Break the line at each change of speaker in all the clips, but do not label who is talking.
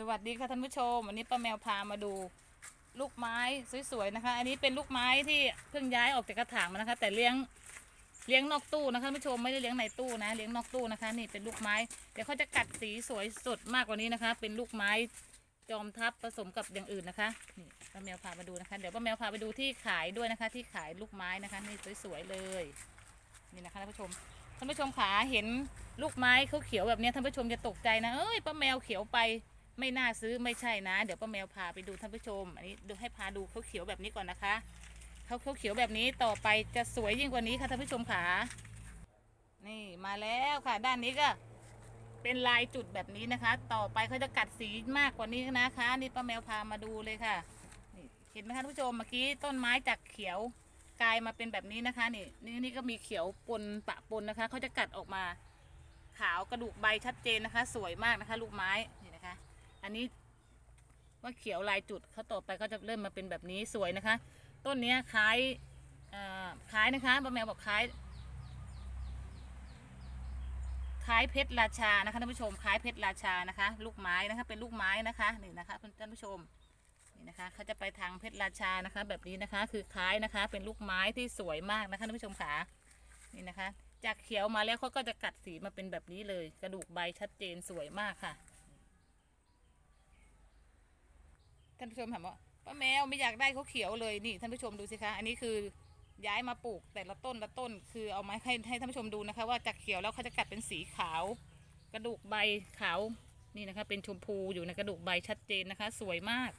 สวัสดีค่ะท่านผู้ชม วันนี้ป้าแมวพามาดูลูกไม้สวยๆนะคะ อันนี้เป็นลูกไม้ที่เพิ่งย้ายออกจากกระถางมานะคะ แต่เลี้ยงเลี้ยงนอกตู้นะคะท่านผู้ชมไม่ได้เลี้ยงในตู้นะ เลี้ยงนอกตู้นะคะ นี่เป็นลูกไม้เดี๋ยวเขาจะกัดสีสวยสดมากกว่านี้นะคะ เป็นลูกไม้จอมทับผสมกับอย่างอื่นนะคะนี่ป้าแมวพามาดูนะคะ เดี๋ยวป้าแมวพาไปดูที่ขายด้วยนะคะ ที่ขายลูกไม้นะคะ นี่สวยๆเลยนี่นะคะท่านผู้ชมท่านผู้ชมขาเห็นลูกไม้เขาเขียวแบบนี้ท่านผู้ชมจะตกใจนะเอ้ยป้าแมวเขียวไป ไม่น่าซื้อไม่ใช่นะ เดี๋ยวป้าแมวพาไปดูท่านผู้ชม อันนี้ดูให้พาดูเขาเขียวแบบนี้ก่อนนะคะเขาเขาเขียวแบบนี้ต่อไปจะสวยยิ่งกว่านี้ค่ะท่านผู้ชมขานี่มาแล้วค่ะ ด้านนี้ก็เป็นลายจุดแบบนี้นะคะ ต่อไปเขาจะกัดสีมากกว่านี้นะคะ นี่ป้าแมวพามาดูเลยค่ะนี่เห็นไหมคะท่านผู้ชมเมื่อกี้ต้นไม้จากเขียวกลายมาเป็นแบบนี้นะคะนี่นี่นี่ก็มีเขียวปนปะปนนะคะเขาจะกัดออกมา ขาวกระดูกใบชัดเจนนะคะ สวยมากนะคะ ลูกไม้นี่ อันนี้ว่าเขียวลายจุดเขาต่อไปก็จะเริ่มมาเป็นแบบนี้สวยนะคะ ต้นนี้คล้ายคล้ายนะคะป้าแมวบอกคล้าย คล้ายเพชรราชานะคะท่านผู้ชม คล้ายเพชรราชานะคะ ลูกไม้นะคะ เป็นลูกไม้นะคะนี่นะคะท่านผู้ชมนี่นะคะเขาจะไปทางเพชรราชานะคะ แบบนี้นะคะ คือคล้ายนะคะ เป็นลูกไม้ที่สวยมากนะคะท่านผู้ชมขานี่นะคะ จากเขียวมาแล้วเขาก็จะกัดสีมาเป็นแบบนี้เลย กระดูกใบชัดเจนสวยมากค่ะ ท่านผู้ชมถามว่าป้าแมวไม่อยากได้เขาเขียวเลยนี่ท่านผู้ชมดูสิคะ อันนี้คือย้ายมาปลูกแต่ละต้นละต้น คือเอามาให้ให้ท่านผู้ชมดูนะคะ ว่าจากเขียวแล้วเขาจะกัดเป็นสีขาว กระดูกใบขาวนี่นะคะ เป็นชมพูอยู่ในกระดูกใบชัดเจนนะคะ สวยมาก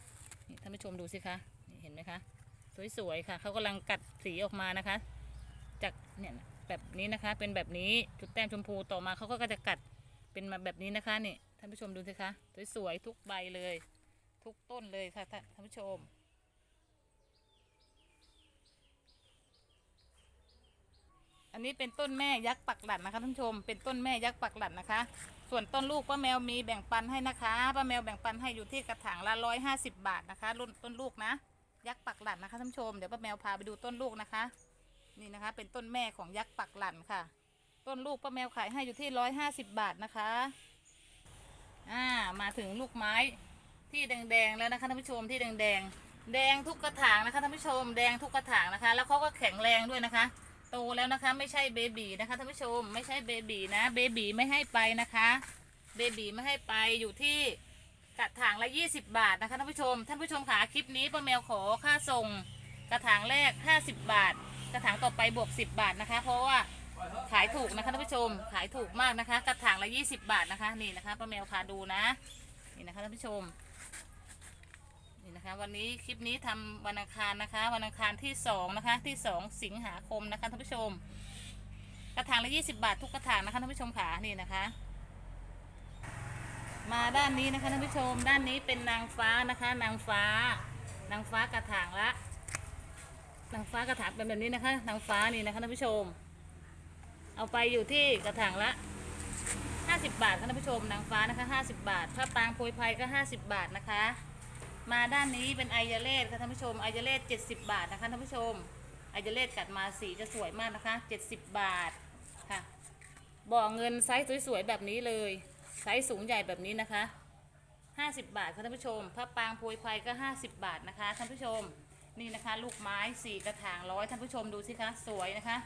นี่ท่านผู้ชมดูสิคะนี่เห็นไหมคะ สวยๆค่ะเขากำลังกัดสีออกมานะคะ จากเนี่ยแบบนี้นะคะ เป็นแบบนี้จุดแต้มชมพูต่อมาเขาก็จะกัดเป็นมาแบบนี้นะคะนี่ท่านผู้ชมดูสิคะ สวยๆทุกใบเลย ทุกต้นเลยค่ะท่านผู้ชม อันนี้เป็นต้นแม่ยักษ์ปักหลัดนะคะท่านผู้ชม เป็นต้นแม่ยักษ์ปักหลัดนะคะ ส่วนต้นลูกป้าแมวมีแบ่งปันให้นะคะป้าแมวแบ่งปันให้อยู่ที่กระถางละร้อยห้าสิบบาทนะคะรุ่นต้นลูกนะ ยักษ์ปักหลัดนะคะท่านผู้ชมเดี๋ยวป้าแมวพาไปดูต้นลูกนะคะ นี่นะคะ เป็นต้นแม่ของยักษ์ปักหลันค่ะ ต้นลูกป้าแมวขายให้อยู่ที่ร้อยห้าสิบบาทนะคะอ่ามาถึงลูกไม้ ที่แดงๆแล้วนะคะท่านผู้ชมที่แดงๆ แดงทุกกระถางนะคะท่านผู้ชม แดงทุกกระถางนะคะ แล้วเขาก็แข็งแรงด้วยนะคะ โตแล้วนะคะ ไม่ใช่เบบีนะคะท่านผู้ชม ไม่ใช่เบบีนะ เบบีไม่ให้ไปนะคะ เบบีไม่ให้ไปอยู่ที่กระถางละ20 บาทนะคะท่านผู้ชม ท่านผู้ชมขาคลิปนี้ป้าแมวขอค่าส่ง กระถางแรก 50 บาท กระถางต่อไปบวก 10 บาทนะคะ เพราะว่าขายถูกนะคะท่านผู้ชม ขายถูกมากนะคะ กระถางละ 20 บาทนะคะ นี่นะคะป้าแมวพาดูนะ นี่นะคะท่านผู้ชม นี่นะคะ วันนี้คลิปนี้ทำวันอังคารนะคะ วันอังคารที่สองนะคะ ที่สองสิงหาคมนะคะท่านผู้ชม กระถางละ20บาททุกกระถางนะคะท่านผู้ชมขานี่นะคะ มาด้านนี้นะคะท่านผู้ชม ด้านนี้เป็นนางฟ้านะคะ นางฟ้า นางฟ้ากระถางละนางฟ้ากระถางเป็นแบบนี้นะคะ นางฟ้านี่นะคะท่านผู้ชม เอาไปอยู่ที่กระถางละ50 บาทค่ะท่านผู้ชมนางฟ้านะคะ 50 บาทผ้าปางโพยไพก็ 50 บาทนะคะ มาด้านนี้เป็นไอยาเลสค่ะท่านผู้ชมไอยาเลส70 บาทนะคะท่านผู้ชมไอยาเลสกัดมาสีจะสวยมากนะคะ 70 บาทค่ะบ่อเงินไซส์สวยๆแบบนี้เลยไซส์สูงใหญ่แบบนี้นะคะ 50 บาทค่ะท่านผู้ชมผ้าปางโพยไพก็ 50 บาทนะคะท่านผู้ชมนี่นะคะ ลูกไม้สี่กระถางร้อยท่านผู้ชมดูสิคะสวยนะคะ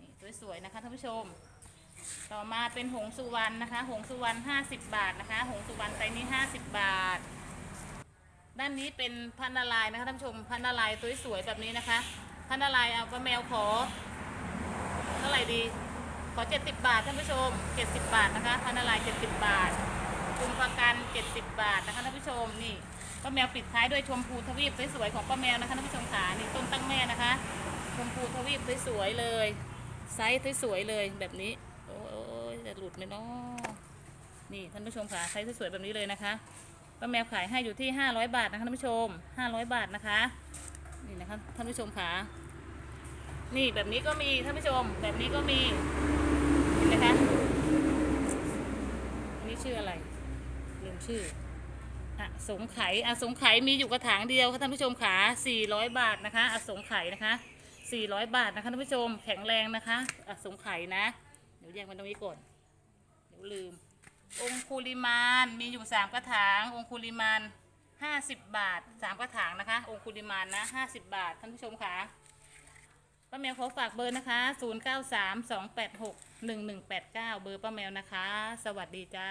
นี่สวยๆนะคะท่านผู้ชม ต่อมาเป็นหงสุวรรณนะคะ หงสุวรรณ50 บาทนะคะ หงสุวรรณไซส์นี้ 50 บาท ด้านนี้เป็นพันนาลายนะคะท่านผู้ชมพันนาลายสวยๆแบบนี้นะคะพันนาลายเอาป้าแมวขอเท่าไหร่ดี ขอ 70 บาทท่านผู้ชม 70 บาทนะคะพันนาลาย 70 บาทกุมภากัน70 บาทนะคะท่านผู้ชมนี่ป้าแมวปิดท้ายด้วยชมพูทวีปสวยๆของป้าแมวนะคะท่านผู้ชมขานี่ต้นตั้งแม่นะคะ ชมพูทวีปสวยๆเลยไซส์สวยๆเลยแบบนี้โอ้ยจะหลุดไหมเนาะนี่ท่านผู้ชมค่ะไซส์สวยๆแบบนี้เลยนะคะ ป้าแมวขายให้อยู่ที่ 500 บาทนะคะท่านผู้ชม 500 บาทนะคะ นี่นะคะท่านผู้ชมค่ะนี่แบบนี้ก็มีท่านผู้ชม แบบนี้ก็มีเห็นไหมคะนนี้ชื่ออะไรลืมชื่ออะสงไขยอะสงไขยมีอยู่กระถางเดียวค่ะท่านผู้ชมขา400 บาทนะคะอะสงไขยนะคะ400 บาทนะคะท่านผู้ชมแข็งแรงนะคะอะสงไขยนะ เดี๋ยวแยกมันตรงนี้ก่อนเดี๋ยวลืม องคุลิมานมีอยู่สามกระถาง องคุลิมานห้าสิบบาทสามกระถางนะคะ องคุลิมานนะห้าสิบบาทท่านผู้ชมค่ะป้าแมวขอฝากเบอร์นะคะศูนย์เก้าสามสองแปดหกหนึ่งหนึ่งแปดเก้าเบอร์ป้าแมวนะคะ สวัสดีจ้า